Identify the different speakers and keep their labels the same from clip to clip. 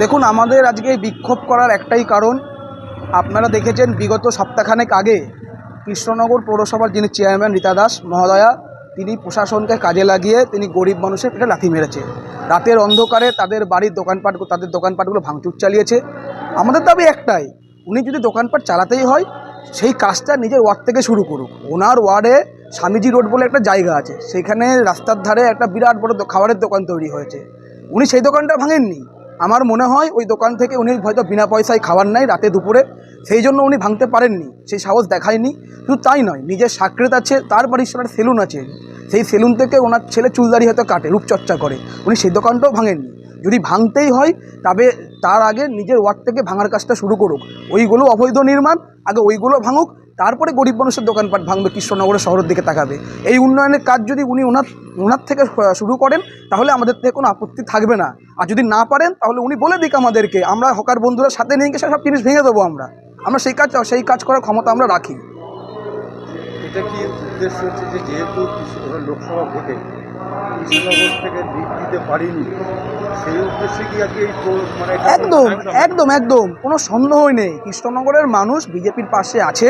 Speaker 1: দেখুন, আমাদের আজকে বিক্ষোভ করার একটাই কারণ, আপনারা দেখেছেন বিগত সপ্তাহখানেক আগে কৃষ্ণনগর পৌরসভার যিনি চেয়ারম্যান রীতা দাস মহোদয়া, তিনি প্রশাসনকে কাজে লাগিয়ে তিনি গরিব মানুষের পেটে লাথি মেরেছে। রাতের অন্ধকারে তাদের বাড়ির দোকানপাট, তাদের দোকানপাটগুলো ভাঙচুর চালিয়েছে। আমাদের দাবি একটাই, উনি যদি দোকানপাট চালাতেই হয়, সেই কাজটা নিজের ওয়ার্ড থেকে শুরু করুক। ওনার ওয়ার্ডে স্বামীজি রোড বলে একটা জায়গা আছে, সেখানে রাস্তার ধারে একটা বিরাট বড় খাবারের দোকান তৈরি হয়েছে। উনি সেই দোকানটা ভাঙেননি। আমার মনে হয় ওই দোকান থেকে উনি হয়তো বিনা পয়সায় খাবার নেয় রাতে দুপুরে। সেই জন্য উনি ভাঙতে পারেননি, সেই সাহস দেখায়নি। শুধু তাই নয়, নিজের সাকরেত আছে, তার বাড়ির সেলুন আছে। সেই সেলুন থেকে ওনার ছেলে চুলদারি হয়তো কাটে, রূপচর্চা করে। উনি সেই দোকানটাও ভাঙেননি। যদি ভাঙতেই হয়, তবে তার আগে নিজের ওয়ার্ড থেকে ভাঙার কাজটা শুরু করুক। ওইগুলো অবৈধ নির্মাণ, আগে ওইগুলো ভাঙুক তারপরে গরিব মানুষের দোকানপাট ভাঙবে কৃষ্ণনগরের শহরের দিকে তাকাবে। এই উন্নয়নের কাজ যদি উনি ওনার ওনার থেকে শুরু করেন তাহলে আমাদের থেকে কোনো আপত্তি থাকবে না। আর যদি না পারেন তাহলে উনি বলে দিক আমাদেরকে আমরা হকার বন্ধুরা সাথে নিয়ে গিয়ে সব জিনিস ভেঙে দেবো আমরা। আমরা সেই কাজ সেই কাজ করার ক্ষমতা আমরা রাখি।
Speaker 2: এটা কি উদ্দেশ্য হচ্ছে যে যেহেতু লোকসভা ভোটে কৃষ্ণনগর থেকে লিড দিতে পারিনি সেই উদ্দেশ্যে কি আজকে এই মানে
Speaker 1: একদম। একদম একদম। কোনো সন্দেহই নেই। কৃষ্ণনগরের মানুষ বিজেপির পাশে আছে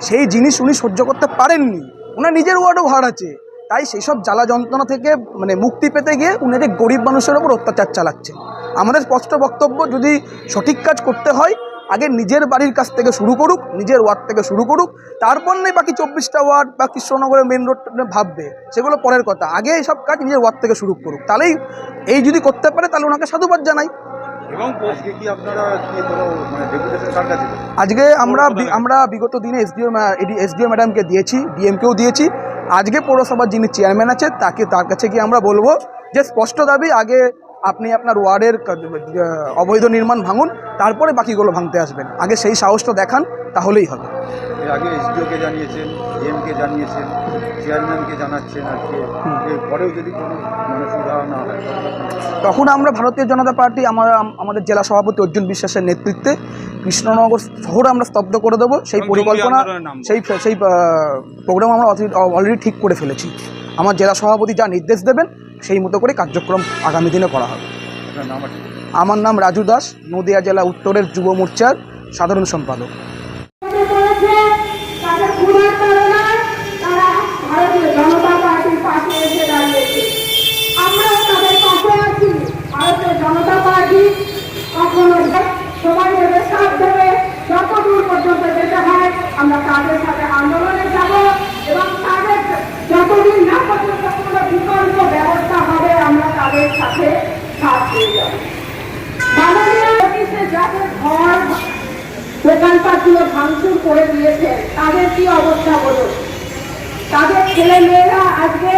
Speaker 1: সেই জিনিস উনি সহ্য করতে পারেননি। ওনার নিজের ওয়ার্ডও ভাড় আছে। তাই সেই সব জ্বালা যন্ত্রণা থেকে মানে মুক্তি পেতে গিয়ে উনি যে গরিব মানুষের ওপর অত্যাচার চালাচ্ছেন আমাদের স্পষ্ট বক্তব্য, যদি সঠিক কাজ করতে হয়, আগে নিজের বাড়ির কাছ থেকে শুরু করুক, নিজের ওয়ার্ড থেকে শুরু করুক, তারপর নেই বাকি চব্বিশটা ওয়ার্ড বা কৃষ্ণনগরের মেন রোড ভাববে। সেগুলো পরের কথা। আগে সব কাজ নিজের ওয়ার্ড থেকে শুরু করুক। তাহলেই এই যদি করতে পারে, তাহলে ওনাকে সাধুবাদ জানাই।
Speaker 2: এবং আপনারা
Speaker 1: আজকে আমরা আমরা বিগত দিনে এসডিও এসডিও ম্যাডামকে দিয়েছি ডিএমকেও দিয়েছি। আজকে পৌরসভার যিনি চেয়ারম্যান আছে তাকে তার কাছে গিয়ে আমরা বলব যে স্পষ্ট দাবি আগে আপনি আপনার ওয়ার্ডের অবৈধ নির্মাণ ভাঙুন তারপরে বাকিগুলো ভাঙতে আসবেন। আগে সেই সাহসটা দেখান তাহলেই হবে।
Speaker 2: এর আগে এসডিওকে জানিয়েছেন এমকে জানিয়েছেন চেয়ারম্যানকে জানাচ্ছেন আজকে। এর পরেও যদি কোনো মানে সুরাহা না হয় তখন
Speaker 1: আমরা ভারতীয় জনতা পার্টি আমার আমাদের জেলা সভাপতি অর্জুন বিশ্বাসের নেতৃত্বে কৃষ্ণনগর শহর আমরা স্তব্ধ করে দেবো। সেই পরিকল্পনা সেই সেই প্রোগ্রাম আমরা অলরেডি ঠিক করে ফেলেছি। আমার জেলা সভাপতি যা নির্দেশ দেবেন সেই মতো করে কার্যক্রম আগামী দিনে করা হবে। আমার নাম রাজু দাস নদিয়া জেলা উত্তরের যুব মোর্চার সাধারণ সম্পাদক
Speaker 3: করেছে তাদের খুনের কারণে তারা ভারতীয় জনতা পার্টির পাশে এসে দাঁড়িয়েছে আমরাও তাদের পাশে আছি ভারতীয় জনতা পার্টি কখনো সবাই নেবে, সাথ দেবে। যত দূর পর্যন্ত যেতে হয়, আমরা তাদের সাথে আন্দোলনে যাব এবং তাদের যতদিন না পর্যন্ত কোনো বিকল্প ব্যবস্থা হবে, আমরা তাদের সাথে সাথ দিয়ে যাব। মাননীয় অফিসে যাদের ঘর ভাঙচুর করে দিয়েছে তাদের কি অবস্থা বলুন? তাদের ছেলে মেয়েরা আজকে